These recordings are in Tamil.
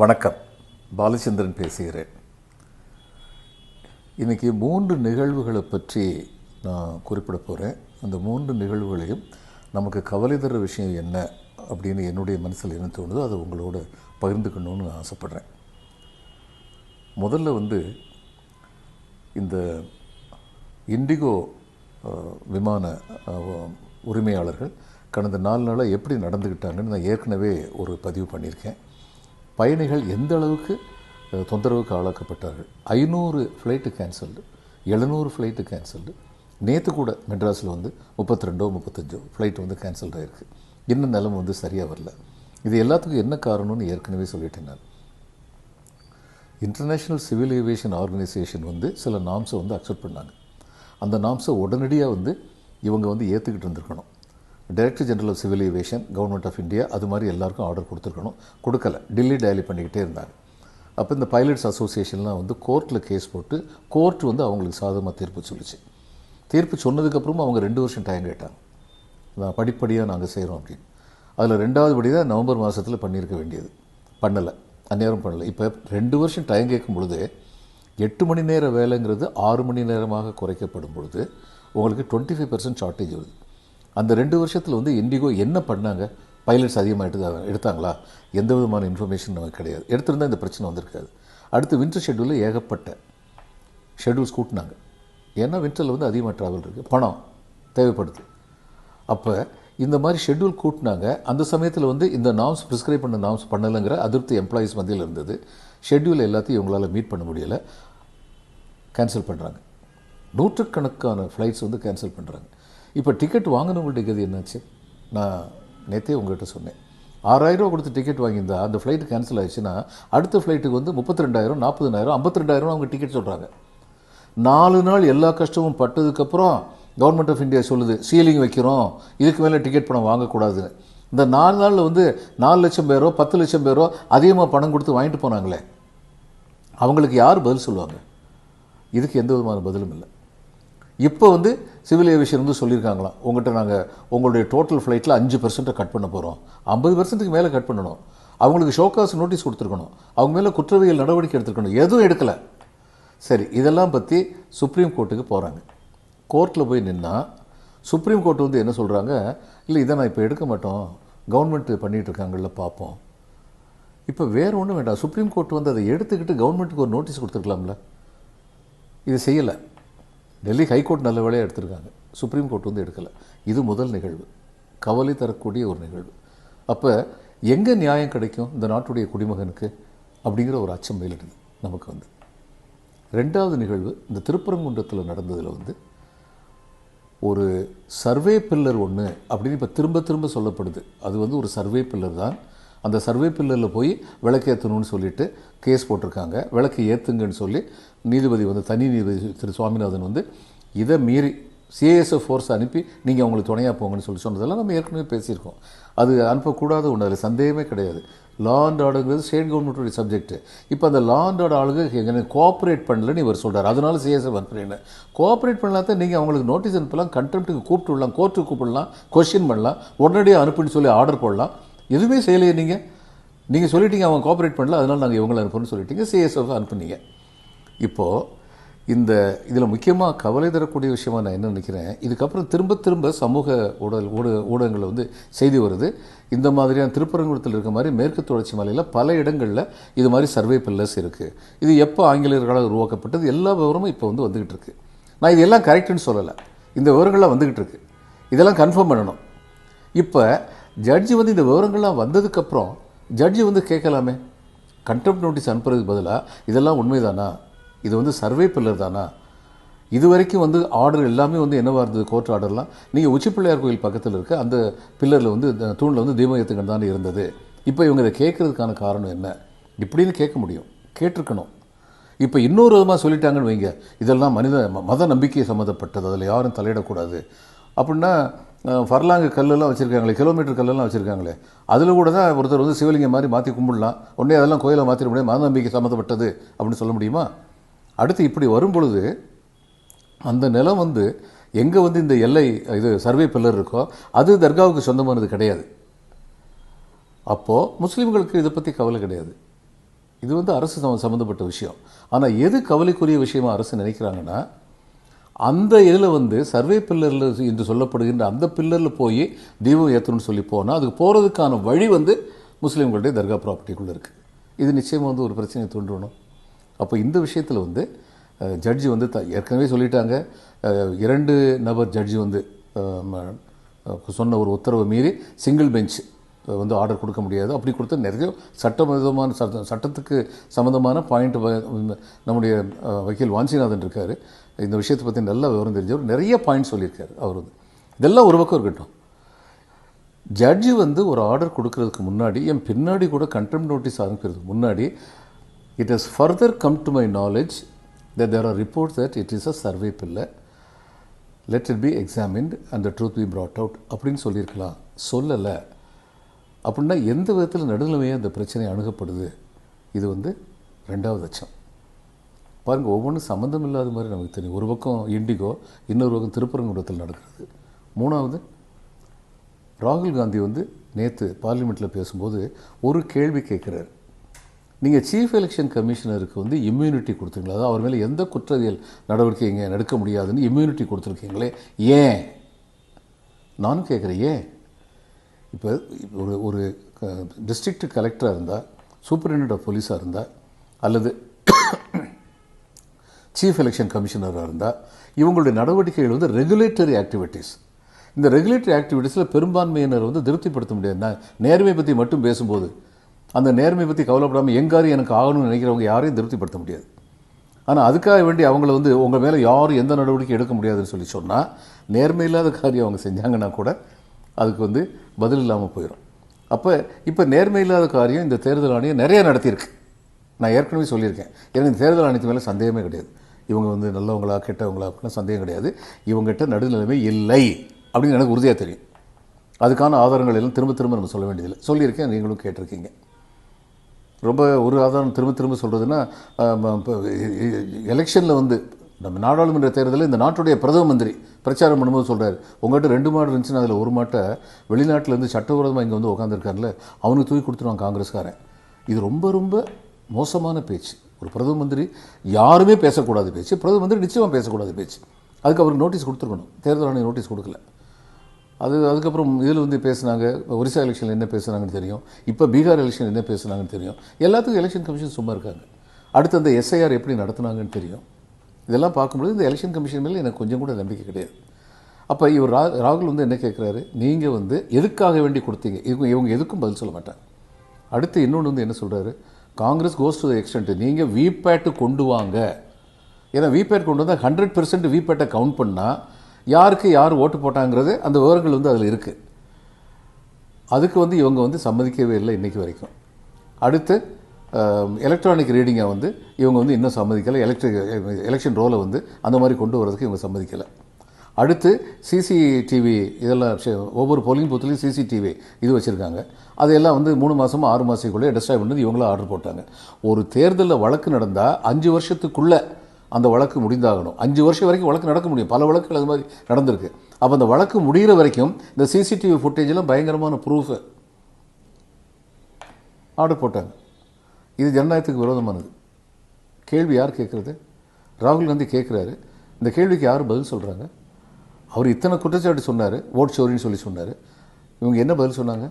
வணக்கம். பாலச்சந்திரன் பேசுகிறேன். இன்றைக்கி மூன்று நிகழ்வுகளை பற்றி நான் குறிப்பிட போகிறேன் அந்த மூன்று நிகழ்வுகளையும் நமக்கு கவலை தர விஷயம் என்ன அப்படின்னு என்னுடைய மனசில் என்ன தோணுதோ அதை உங்களோட பகிர்ந்துக்கணும்னு நான் ஆசைப்பட்றேன். முதல்ல வந்து இந்த இண்டிகோ விமான உரிமையாளர்கள் கடந்த நாலு நாளாக எப்படி நடந்துக்கிட்டாங்கன்னு நான் ஏற்கனவே ஒரு பதிவு பண்ணியிருக்கேன். பயணிகள் எந்த அளவுக்கு தொந்தரவுக்கு ஆளாக்கப்பட்டார்கள்? ஐநூறு ஃப்ளைட்டு கேன்சல்டு எழுநூறு ஃப்ளைட்டு கேன்சல்டு நேற்று கூட மெட்ராஸில் வந்து முப்பத்தி ரெண்டோ முப்பத்தஞ்சோ ஃப்ளைட் வந்து கேன்சல் ஆகிருக்கு இன்னும் நிலம் வந்து சரியாக வரல. இது எல்லாத்துக்கும் என்ன காரணம்னு ஏற்கனவே சொல்லிட்டேன் நான். இன்டர்நேஷ்னல் சிவில் ஏவியேஷன் ஆர்கனைசேஷன் வந்து சில நாம்ஸை வந்து அக்செப்ட் பண்ணாங்க. அந்த நாம்ஸை உடனடியாக வந்து இவங்க வந்து ஏற்றுக்கிட்டு இருந்திருக்கணும். Director general of civil aviation government of India அது மாதிரி எல்லாருக்கும் ஆர்டர் கொடுத்துருக்கணும். கொடுக்கல. டில்லி டயலி பண்ணிக்கிட்டே இருந்தாங்க அப்போ இந்த பைலட்ஸ் அசோசியேஷன்லாம் வந்து கோர்ட்டில் கேஸ் போட்டு கோர்ட் வந்து அவங்களுக்கு சாதகமாக தீர்ப்பு சொல்லிச்சு. தீர்ப்பு சொன்னதுக்கப்புறமும் அவங்க ரெண்டு வருஷம் டைம் கேட்டாங்க. நான் படிப்படியாக நாங்கள் செய்கிறோம் அப்படின்னு. அதில் ரெண்டாவது படி தான் நவம்பர் மாதத்தில் பண்ணியிருக்க வேண்டியது. பண்ணலை. அந்நேரம் பண்ணலை. இப்போ ரெண்டு வருஷம் டைம் கேட்கும் பொழுது எட்டு மணி நேர வேலைங்கிறது ஆறு மணி நேரமாக குறைக்கப்படும் பொழுது உங்களுக்கு டுவெண்ட்டி ஃபைவ் பர்சன்ட் ஷார்ட்டேஜ் வருது. அந்த ரெண்டு வருஷத்தில் வந்து இண்டிகோ என்ன பண்ணாங்க? பைலட்ஸ் அதிகமாக எடுத்து எடுத்தாங்களா? எந்த விதமான இன்ஃபர்மேஷன் நமக்கு கிடையாது. எடுத்திருந்தால் இந்த பிரச்சனை வந்திருக்காது. அடுத்து வின்டர் ஷெட்யூலில் ஏகப்பட்ட ஷெட்யூல்ஸ் கூட்டினாங்க. ஏன்னா வின்டரில் வந்து அதிகமாக ட்ராவல் இருக்குது பணம் தேவைப்படுது. அப்போ இந்த மாதிரி ஷெட்யூல் கூட்டினாங்க. அந்த சமயத்தில் வந்து இந்த நாம்ஸ் ப்ரிஸ்கிரைப் பண்ண நாம்ஸ் பண்ணலைங்கிற அதிருப்தி எம்ப்ளாயீஸ் மத்தியில் இருந்தது. ஷெட்யூல் எல்லாத்தையும் இவங்களால் மீட் பண்ண முடியலை. கேன்சல் பண்ணுறாங்க நூற்றுக்கணக்கான ஃப்ளைட்ஸ் வந்து கேன்சல் பண்ணுறாங்க இப்போ டிக்கெட் வாங்கினவங்கள்ட்ட கதி என்னாச்சு? நான் நேற்றே உங்கள்கிட்ட சொன்னேன். ஆறாயிரம் ரூபா கொடுத்து டிக்கெட் வாங்கியிருந்தா அந்த ஃப்ளைட்டு கேன்சல் ஆயிடுச்சுன்னா அடுத்த ஃப்ளைட்டுக்கு வந்து முப்பத்தி ரெண்டாயிரம் நாற்பதுனாயிரம் ஐம்பத்தி ரெண்டாயிரம் அவங்க டிக்கெட் சொல்கிறாங்க நாலு நாள் எல்லா கஷ்டமும் பட்டதுக்கப்புறம் கவர்மெண்ட் ஆஃப் இந்தியா சொல்லுது சீலிங் வைக்கிறோம் இதுக்கு மேலே டிக்கெட் பணம் வாங்கக்கூடாதுன்னு. இந்த நாலு நாளில் வந்து நாலு லட்சம் பேரோ பத்து லட்சம் பேரோ அதிகமாக பணம் கொடுத்து வாங்கிட்டு போனாங்களே அவங்களுக்கு யார் பதில் சொல்லுவாங்க? இதுக்கு எந்த விதமான பதிலும் இல்லை. இப்போ வந்து சிவில் ஏவியேஷன் வந்து சொல்லியிருக்காங்களாம். உங்கள்கிட்ட நாங்கள் உங்களுடைய டோட்டல் ஃப்ளைட்டில் அஞ்சு பர்சன்ட்டை கட் பண்ண போகிறோம் ஐம்பது பர்சன்ட்டுக்கு மேலே கட் பண்ணணும். அவங்களுக்கு ஷோகாஸ் நோட்டீஸ் கொடுத்துருக்கணும். அவங்க மேலே குற்றவியல் நடவடிக்கை எடுத்துருக்கணும். எதுவும் எடுக்கலை. சரி இதெல்லாம் பற்றி சுப்ரீம் கோர்ட்டுக்கு போகிறாங்க கோர்ட்டில் போய் நின்னால் சுப்ரீம் கோர்ட் வந்து என்ன சொல்கிறாங்க இல்லை இதை நான் இப்போ எடுக்க மாட்டோம். கவர்மெண்ட் பண்ணிகிட்ருக்காங்கள பார்ப்போம் இப்போ வேறு ஒன்றும் வேண்டாம். சுப்ரீம் கோர்ட் வந்து அதை எடுத்துக்கிட்டு கவர்மெண்ட்டுக்கு ஒரு நோட்டீஸ் கொடுத்துருக்கலாம்ல. இது செய்யலை. டெல்லி ஹைகோர்ட் நல்ல வேலையாக எடுத்திருக்காங்க. சுப்ரீம் கோர்ட் வந்து எடுக்கலை. இது முதல் நிகழ்வு. கவலை தரக்கூடிய ஒரு நிகழ்வு. அப்போ எங்கே நியாயம் கிடைக்கும்? இந்த நாட்டுடைய குடிமகனுக்கு அப்படிங்கிற ஒரு அச்சம் மேலிடுது நமக்கு வந்து. ரெண்டாவது நிகழ்வு இந்த திருப்பரங்குன்றத்தில் நடந்ததில் வந்து ஒரு சர்வே பில்லர் ஒன்று அப்படின்னு இப்போ திரும்ப திரும்ப சொல்லப்படுது. அது வந்து ஒரு சர்வே பில்லர் தான். அந்த சர்வே பில்லரில் போய் விளக்கேற்றணும்னு சொல்லிட்டு கேஸ் போட்டிருக்காங்க. விளக்கு ஏற்றுங்கன்னு சொல்லி நீதிபதி வந்து தனி நீதிபதி திரு சுவாமிநாதன் வந்து இதை மீறி சிஏஎஸ்எஃப் ஃபோர்ஸ் அனுப்பி நீங்கள் அவங்களுக்கு துணையாக போங்கன்னு சொல்லி சொன்னதெல்லாம் நம்ம ஏற்கனவே பேசியிருக்கோம். அது அனுப்பக்கூடாத ஒன்று அதில் சந்தேகமே கிடையாது. லா அண்ட் ஆர்டருங்கிறது ஸ்டேட் கவர்மெண்ட்டுடைய சப்ஜெக்ட்டு இப்போ அந்த லா அண்ட் ஆர்டர் ஆளுங்க எனக்கு கோஆப்ரேட் பண்ணலன்னு இவர் சொல்கிறார் அதனால சிஎஸ்எஃப் அனுப்புறேன்னு கோஆப்ரேட் பண்ணலாத நீங்கள் அவங்களுக்கு நோட்டீஸ் அனுப்பலாம் கண்டெம்ட்டுக்கு கூப்பிட்டு விடலாம் கோர்ட்டுக்கு கூப்பிடலாம் கொஸ்டின் பண்ணலாம் உடனடியாக அனுப்புன்னு சொல்லி ஆர்டர் போடலாம். எதுவுமே செய்யலையே நீங்கள் நீங்கள் சொல்லிட்டீங்க அவங்க கோஆப்ரேட் பண்ணல அதனால் நாங்கள் இவங்களை அனுப்புறோன்னு சொல்லிட்டீங்க சிஎஸ்எஃப் அனுப்புனீங்க. இப்போது இந்த இதில் முக்கியமாக கவலை தரக்கூடிய விஷயமா நான் என்ன நினைக்கிறேன் இதுக்கப்புறம் திரும்ப திரும்ப சமூக ஊடக ஊடக ஊடகங்களில் வந்து செய்தி வருது. இந்த மாதிரியான திருப்பரங்குளத்தில் இருக்க மாதிரி மேற்கு தொடர்ச்சி மலையில் பல இடங்களில் இது மாதிரி சர்வே பில்லர்ஸ் இருக்குது இது எப்போ ஆங்கிலேயர்களால் உருவாக்கப்பட்டது எல்லா விவரமும் இப்போ வந்து வந்துக்கிட்டு இருக்கு. நான் இதெல்லாம் கரெக்டுன்னு சொல்லலை. இந்த விவரங்கள்லாம் வந்துக்கிட்டு இருக்கு. இதெல்லாம் கன்ஃபார்ம் பண்ணணும். இப்போ ஜட்ஜி வந்து இந்த விவரங்கள்லாம் வந்ததுக்கப்புறம் ஜட்ஜி வந்து கேட்கலாமே. கண்டெம்ட் நோட்டீஸ் அனுப்புறதுக்கு பதிலாக இதெல்லாம் உண்மைதானா? இது வந்து சர்வே பில்லர் தானா? இது வரைக்கும் வந்து ஆர்டர் எல்லாமே வந்து என்னவா இருந்தது? கோர்ட் ஆர்டர்லாம் நீங்கள் உச்சிப்பிள்ளையார் கோயில் பக்கத்தில் இருக்க அந்த பில்லரில் வந்து இந்த தூணில் வந்து தீபம் ஏற்றுக்கணும் தான் இருந்தது. இப்போ இவங்க இதை கேட்கறதுக்கான காரணம் என்ன? இப்படின்னு கேட்க முடியும். கேட்டிருக்கணும். இப்போ இன்னொரு விதமாக சொல்லிட்டாங்கன்னு வைங்க. இதெல்லாம் மனித ம- மத நம்பிக்கை சம்மந்தப்பட்டது. அதில் யாரும் தலையிடக்கூடாது. அப்படின்னா ஃபர்லாங்கு கல்லெல்லாம் வச்சுருக்காங்களே கிலோமீட்டர் கல்லெல்லாம் வச்சுருக்காங்களே. அதில் கூட தான் ஒருத்தர் வந்து சிவலிங்கம் மாதிரி மாற்றி கும்பிடலாம். உடனே அதெல்லாம் கோயிலை மாற்றிட முடியாது மதநம்பிக்கை சம்மந்தப்பட்டது அப்படின்னு சொல்ல முடியுமா? அடுத்து இப்படி வரும் பொழுது அந்த நிலம் வந்து எங்கே வந்து இந்த எல்லை இது சர்வே பில்லர் இருக்கோ அது தர்காவுக்கு சொந்தமானது கிடையாது. அப்போது முஸ்லீம்களுக்கு இதை பற்றி கவலை கிடையாது. இது வந்து அரசு சம்மந்தப்பட்ட விஷயம். ஆனால் எது கவலைக்குரிய விஷயமா அரசு நினைக்கிறாங்கன்னா அந்த இதில் வந்து சர்வே பில்லரில் என்று சொல்லப்படுகின்ற அந்த பில்லரில் போய் தீபம் ஏற்றணும்னு சொல்லி போனால் அதுக்கு போகிறதுக்கான வழி வந்து முஸ்லீம்களுடைய தர்கா ப்ராப்பர்ட்டிக்குள்ளே இருக்குது இது நிச்சயமாக வந்து ஒரு பிரச்சனையை தூண்டணும் அப்போ இந்த விஷயத்தில் வந்து ஜட்ஜி வந்து த ஏற்கனவே சொல்லிட்டாங்க. இரண்டு நபர் ஜட்ஜி வந்து சொன்ன ஒரு உத்தரவை மீறி சிங்கிள் பெஞ்ச் வந்து ஆர்டர் கொடுக்க முடியாது. அப்படி கொடுத்து நிறைய சட்டவிதமான சட்ட சட்டத்துக்கு சம்மந்தமான பாயிண்ட் நம்முடைய வக்கீல் வாஞ்சிநாதன் இருக்கார். இந்த விஷயத்தை பற்றி நல்ல விவரம் தெரிஞ்சவர் நிறைய பாயிண்ட் சொல்லியிருக்காரு அவர் வந்து. இதெல்லாம் ஒரு பக்கம் இருக்கட்டும். ஜட்ஜி வந்து ஒரு ஆர்டர் கொடுக்கறதுக்கு முன்னாடி என் பின்னாடி கூட கண்டெம் நோட்டீஸ் ஆரம்பிக்கிறதுக்கு முன்னாடி it has further come to my knowledge that there are report that it is a survey பில்லை let it be examined and the truth be brought out அப்படின்னு சொல்லியிருக்கலாம். சொல்லலை. அப்படின்னா எந்த விதத்தில் நடுநிலைமையாக அந்த பிரச்சனை அணுகப்படுது? இது வந்து ரெண்டாவது அச்சம். பாருங்கள் ஒவ்வொன்றும் சம்மந்தம் இல்லாத மாதிரி நமக்கு தெரியும். ஒரு பக்கம் இண்டிகோ இன்னொரு பக்கம் திருப்பரங்குன்றத்தில் நடக்கிறது. மூணாவது ராகுல் காந்தி வந்து நேற்று பார்லிமெண்ட்டில் பேசும்போது ஒரு கேள்வி கேட்குறாரு. நீங்கள் சீஃப் எலெக்ஷன் கமிஷனருக்கு வந்து இம்யூனிட்டி கொடுத்தீங்களா? அதாவது அவர் மேலே எந்த குற்றவியல் நடவடிக்கை இங்கே நடக்க முடியாதுன்னு இம்யூனிட்டி கொடுத்துருக்கீங்களே? ஏன்? நானும் கேட்குறேன் ஏன்? இப்போ ஒரு ஒரு டிஸ்ட்ரிக்ட் கலெக்டராக இருந்தால் சூப்பரிண்டென்ட் ஆஃப் போலீஸாக இருந்தால் அல்லது சீஃப் எலெக்ஷன் கமிஷனராக இருந்தால் இவங்களுடைய நடவடிக்கைகள் வந்து ரெகுலேட்டரி ஆக்டிவிட்டீஸ் இந்த ரெகுலேட்டரி ஆக்டிவிட்டீஸில் பெரும்பான்மையினர் வந்து திருப்திப்படுத்த முடியாது. நான் நேர்மை பற்றி மட்டும் பேசும்போது அந்த நேர்மை பற்றி கவலைப்படாமல் எங்காரும் எனக்கு ஆகணும்னு நினைக்கிறவங்க யாரையும் திருப்திப்படுத்த முடியாது. ஆனால் அதுக்காக வேண்டி அவங்கள வந்து உங்கள் மேலே யாரும் எந்த நடவடிக்கை எடுக்க முடியாதுன்னு சொல்லி சொன்னால் நேர்மையில்லாத காரியம் அவங்க செஞ்சாங்கன்னா கூட அதுக்கு வந்து பதில் இல்லாமல் போயிடும் அப்போ இப்போ நேர்மை இல்லாத காரியம் இந்த தேர்தல் ஆணையம் நிறைய நடத்தியிருக்கு. நான் ஏற்கனவே சொல்லியிருக்கேன். எனக்கு இந்த தேர்தல் ஆணையத்து மேலே சந்தேகமே கிடையாது. இவங்க வந்து நல்லவங்களா கெட்டவங்களா அப்படிலாம் சந்தேகம் கிடையாது. இவங்ககிட்ட நடுநிலைமை இல்லை அப்படின்னு எனக்கு உறுதியாக தெரியும். அதுக்கான ஆதாரங்கள் எல்லாம் திரும்ப திரும்ப நம்ம சொல்ல வேண்டியதில்லை. சொல்லியிருக்கேன் நீங்களும் கேட்டிருக்கீங்க. ரொம்ப ஒரு ஆதாரம் திரும்ப திரும்ப சொல்கிறதுன்னா எலெக்ஷனில் வந்து நம்ம நாடாளுமன்ற தேர்தலில் இந்த நாட்டுடைய பிரதம மந்திரி பிரச்சாரம் பண்ணும்போது சொல்கிறார் உங்கள்கிட்ட ரெண்டு மாடு இருந்துச்சுன்னா அதில் ஒரு மாட்டை வெளிநாட்டிலேருந்து சட்டவிரோதமாக இங்கே வந்து உட்காந்துருக்காருல அவனுக்கு தூக்கி கொடுத்துருவான் காங்கிரஸ்காரன். இது ரொம்ப ரொம்ப மோசமான பேச்சு. ஒரு பிரதம மந்திரி யாருமே பேசக்கூடாது பேச்சு. பிரதம மந்திரி நிச்சயமாக பேசக்கூடாது பேச்சு. அதுக்கு அவருக்கு நோட்டீஸ் கொடுத்துருக்கணும். தேர்தல் ஆணையம் நோட்டீஸ் கொடுக்கல. அது அதுக்கப்புறம் இதில் வந்து பேசுனாங்க ஒரிசா எலெக்ஷனில் என்ன பேசுனாங்கன்னு தெரியும். இப்போ பீகார் எலெக்ஷன் என்ன பேசுனாங்கன்னு தெரியும். எல்லாத்துக்கும் எலெக்ஷன் கமிஷன் சும்மா இருக்காங்க. அடுத்து அந்த எஸ்ஐஆர் எப்படி நடத்துனாங்கன்னு தெரியும். இதெல்லாம் பார்க்கும்போது இந்த எலெக்ஷன் கமிஷன் மேலே எனக்கு கொஞ்சம் கூட நம்பிக்கை கிடையாது. அப்போ இவர் ரா ராகுல் வந்து என்ன கேட்குறாரு? நீங்கள் வந்து எதுக்காக வேண்டி கொடுத்தீங்க? இவங்க இவங்க எதுக்கும் பதில் சொல்ல மாட்டாங்க. அடுத்து இன்னொன்று வந்து என்ன சொல்கிறாரு Congress goes to the extent நீங்கள் விபேட்டு கொண்டு வாங்க. ஏன்னா விபேட் கொண்டு வந்தால் ஹண்ட்ரட் பெர்சன்ட் விபேட்டை கவுண்ட் பண்ணால் யாருக்கு யார் ஓட்டு போட்டாங்கிறது அந்த விவரங்கள் வந்து அதில் இருக்குது அதுக்கு வந்து இவங்க வந்து சம்மதிக்கவே இல்லை இன்றைக்கி வரைக்கும். அடுத்து எலக்ட்ரானிக் ரீடிங்கை வந்து இவங்க வந்து இன்னும் சம்மதிக்கலை. எலக்ட்ரிக் எலெக்ஷன் ரோலை வந்து அந்த மாதிரி கொண்டு வரதுக்கு இவங்க சம்மதிக்கலை. அடுத்து சிசிடிவி இதெல்லாம் ஒவ்வொரு போலிங் பூத்துலேயும் சிசிடிவி இது வச்சுருக்காங்க. அதையெல்லாம் வந்து மூணு மாதமும் ஆறு மாதத்துக்குள்ளே டெஸ்ட்ராய் பண்ணது இவங்களும் ஆர்டர் போட்டாங்க. ஒரு தேர்தலில் வழக்கு நடந்தால் அஞ்சு வருஷத்துக்குள்ளே அந்த வழக்கு முடிந்தாகணும். அஞ்சு வருஷம் வரைக்கும் வழக்கு நடக்க முடியும். பல வழக்குகள் அது மாதிரி நடந்திருக்கு. அப்போ அந்த வழக்கு முடிகிற வரைக்கும் இந்த சிசிடிவி ஃபுட்டேஜெலாம் பயங்கரமான ப்ரூஃபு ஆர்டர் போட்டாங்க. இது ஜனநாயகத்துக்கு விரோதமானது. கேள்வி யார் கேட்குறது? ராகுல் காந்தி கேட்குறாரு. இந்த கேள்விக்கு யார் பதில் சொல்கிறாங்க அவர் இத்தனை குற்றச்சாட்டு சொன்னார் ஓட் சோரின்னு சொல்லி சொன்னார். இவங்க என்ன பதில் சொன்னாங்க?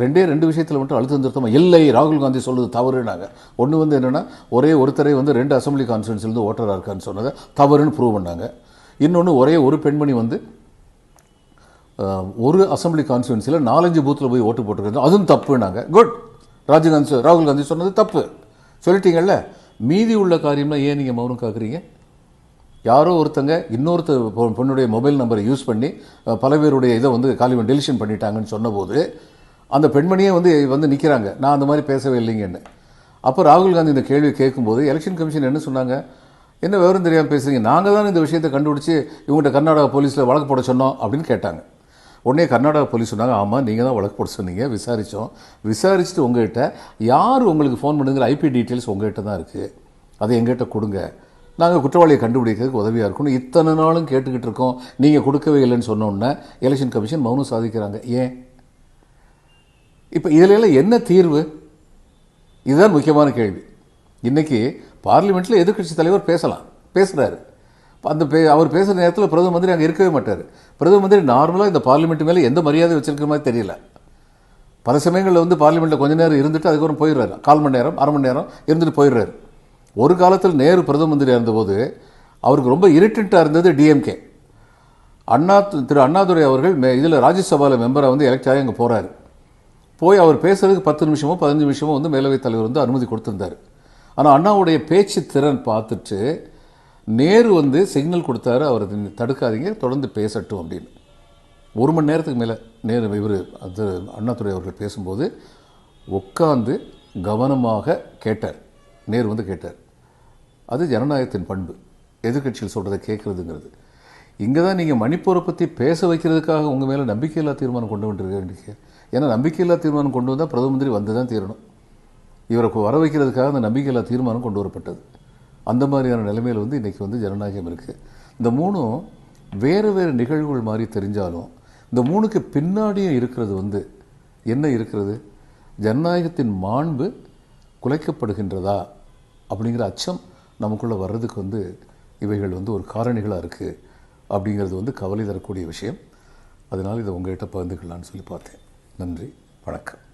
ரெண்டே ரெண்டு விஷயத்தில் மட்டும் அழுத்தம் திருத்தமாக இல்லை ராகுல் காந்தி சொல்லுது தவறுனாங்க. ஒன்று வந்து என்னென்னா ஒரே ஒருத்தரை வந்து ரெண்டு அசம்பிளி கான்ஸ்டியூன்சிலேருந்து ஓட்டராக இருக்கான்னு சொன்னதை தவறுன்னு ப்ரூவ் பண்ணாங்க. இன்னொன்று ஒரே ஒரு பெண்மணி வந்து ஒரு அசம்பிளி கான்ஸ்டுவன்சியில் நாலஞ்சு பூத்தில் போய் ஓட்டு போட்டுருக்காங்க அதுவும் தப்புனாங்க. குட் ராஜீவ்காந்தி ராகுல் காந்தி சொன்னது தப்பு. சொல்லிட்டீங்கல்ல? மீதி உள்ள காரியம்லாம் ஏன் நீங்கள் மௌனம் காக்குறீங்க? யாரோ ஒருத்தங்க இன்னொருத்த பொ- பொண்ணுடைய மொபைல் நம்பரை யூஸ் பண்ணி பல பேருடைய இதை வந்து காலிவன் டெலிஷன் பண்ணிட்டாங்கன்னு சொன்னபோது அந்த பெண்மணியே வந்து வந்து நிற்கிறாங்க நான் அந்த மாதிரி பேசவே இல்லைங்கன்னு. அப்போ ராகுல் காந்தி இந்த கேள்வி கேட்கும்போது எலெக்ஷன் கமிஷன் என்ன சொன்னாங்க? என்ன விவரம் தெரியாமல் பேசுகிறீங்க நாங்கள் தான் இந்த விஷயத்தை கண்டுபிடிச்சி இவங்கள்ட்ட கர்நாடகா போலீஸில் வழக்கு போட சொன்னோம் அப்படின்னு கேட்டாங்க. உடனே கர்நாடகா போலீஸ் சொன்னாங்க ஆமாம் நீங்கள் தான் வழக்கு போட சொன்னீங்க விசாரித்தோம் விசாரிச்சுட்டு உங்கள்கிட்ட யார் உங்களுக்கு ஃபோன் பண்ணுங்கிற ஐபி டீட்டெயில்ஸ் உங்கள்கிட்ட தான் இருக்குது அதை எங்கள்கிட்ட கொடுங்க. நாங்கள் குற்றவாளியை கண்டுபிடிக்கிறதுக்கு உதவியாக இருக்கணும். இத்தனை நாளும் கேட்டுக்கிட்டு இருக்கோம். நீங்கள் கொடுக்கவே இல்லைன்னு சொன்னோன்னே எலெக்ஷன் கமிஷன் மௌனம் சாதிக்கிறாங்க. ஏன்? இப்போ இதில் என்ன தீர்வு? இதுதான் முக்கியமான கேள்வி. இன்றைக்கி பார்லிமெண்ட்டில் எதிர்க்கட்சி தலைவர் பேசலாம். பேசுகிறாரு அந்த பே அவர் பேசுகிற நேரத்தில் பிரதம மந்திரி அங்கே இருக்கவே மாட்டார். பிரதம மந்திரி நார்மலாக இந்த பார்லிமெண்ட் மேலே எந்த மரியாதை வச்சிருக்கிற மாதிரி தெரியல. பல சமயங்களில் வந்து பார்லிமெண்ட்டில் கொஞ்ச நேரம் இருந்துட்டு அதுக்கப்புறம் போயிடுறாரு. கால் மணி நேரம் அரை மணி நேரம் இருந்துட்டு போயிடுறாரு. ஒரு காலத்தில் நேரு பிரதம மந்திரியாக இருந்தபோது அவருக்கு ரொம்ப இரிட்டண்ட்டாக இருந்தது டிஎம்கே அண்ணா திரு அண்ணாதுரை அவர்கள் மே இதில் ராஜ்யசபாவில் மெம்பராக வந்து எலெக்ட் ஆகி அங்கே போகிறார் போய் அவர் பேசுறதுக்கு பத்து நிமிஷமோ பதினஞ்சு நிமிஷமோ வந்து மேலவைத் தலைவர் வந்து அனுமதி கொடுத்துருந்தார். ஆனால் அண்ணாவுடைய பேச்சு திறன் பார்த்துட்டு நேரு வந்து சிக்னல் கொடுத்தாரு அவர் தடுக்காதீங்க தொடர்ந்து பேசட்டும் அப்படின்னு. ஒரு மணி நேரத்துக்கு மேலே நேரு இவர் அது அண்ணாதுரை அவர்கள் பேசும்போது உட்காந்து கவனமாக கேட்டார். நேரு வந்து கேட்டார் அது ஜனநாயகத்தின் பண்பு. எதிர்கட்சிகள் சொல்கிறத கேட்குறதுங்கிறது. இங்கே தான் நீங்கள் மணிப்பூரை பற்றி பேச வைக்கிறதுக்காக உங்கள் மேலே நம்பிக்கையில்லா தீர்மானம் கொண்டு வந்துருக்கீங்க ஏன்னா நம்பிக்கையில்லா தீர்மானம் கொண்டு வந்தால் பிரதம மந்திரி வந்து தான் தீரணும். இவரை வர வைக்கிறதுக்காக அந்த நம்பிக்கையில்லா தீர்மானம் கொண்டு வரப்பட்டது. அந்த மாதிரியான நிலைமையில் வந்து இன்றைக்கி வந்து ஜனநாயகம் இருக்குது இந்த மூணும் வேறு வேறு நிகழ்வுகள் மாதிரி தெரிஞ்சாலும் இந்த மூணுக்கு பின்னாடியும் இருக்கிறது வந்து என்ன இருக்கிறது? ஜனநாயகத்தின் மாண்பு குலைக்கப்படுகின்றதா அப்படிங்கிற அச்சம் நமக்குள்ளே வர்றதுக்கு வந்து இவைகள் வந்து ஒரு காரணிகளாக இருக்குது அப்படிங்கிறது வந்து கவலை தரக்கூடிய விஷயம். அதனால் இதை உங்கள்கிட்ட பகிர்ந்துக்கலான்னு சொல்லி பார்த்தேன். நன்றி. வணக்கம்.